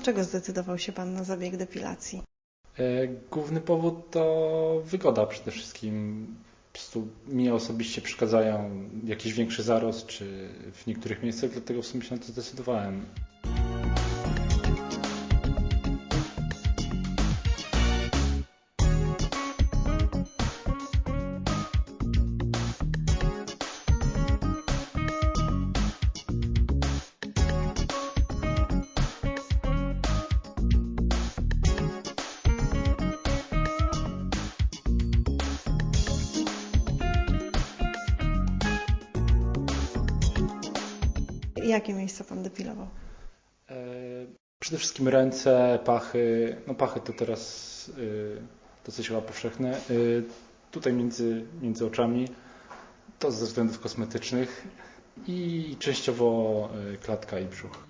Dlaczego zdecydował się Pan na zabieg depilacji? E, Główny powód to wygoda przede wszystkim. Mi osobiście przeszkadzają jakiś większy zarost, czy w niektórych miejscach, dlatego w sumie się na to zdecydowałem. Jakie miejsca Pan depilował? E, Przede wszystkim ręce, pachy. No pachy to teraz e, dosyć chyba powszechne. E, Tutaj między, między oczami. To ze względów kosmetycznych. I częściowo klatka i brzuch.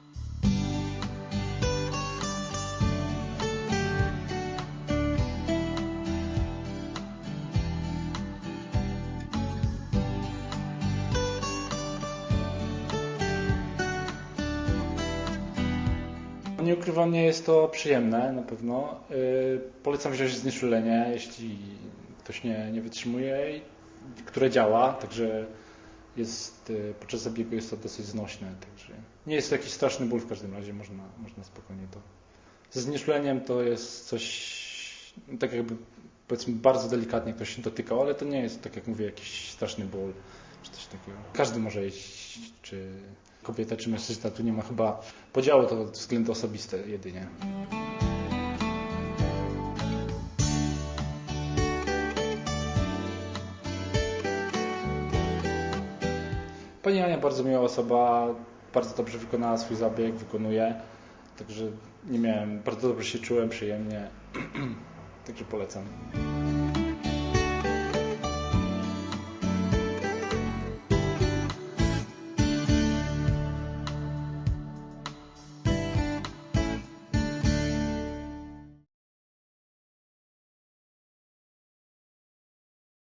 Nie ukrywam, nie jest to przyjemne na pewno. Yy, Polecam wziąć znieczulenie, jeśli ktoś nie, nie wytrzymuje, które działa, także jest, yy, podczas zabiegu jest to dosyć znośne. Także nie jest to jakiś straszny ból w każdym razie, można, można spokojnie to. Ze znieczuleniem to jest coś, no, tak jakby powiedzmy bardzo delikatnie ktoś się dotykał, ale to nie jest, tak jak mówię, jakiś straszny ból czy coś takiego. Każdy może iść, czy kobieta, czy mężczyzna, tu nie ma chyba podziału, to względy osobiste jedynie. Pani Ania bardzo miła osoba, bardzo dobrze wykonała swój zabieg, wykonuje, także nie miałem, bardzo dobrze się czułem, przyjemnie, także polecam.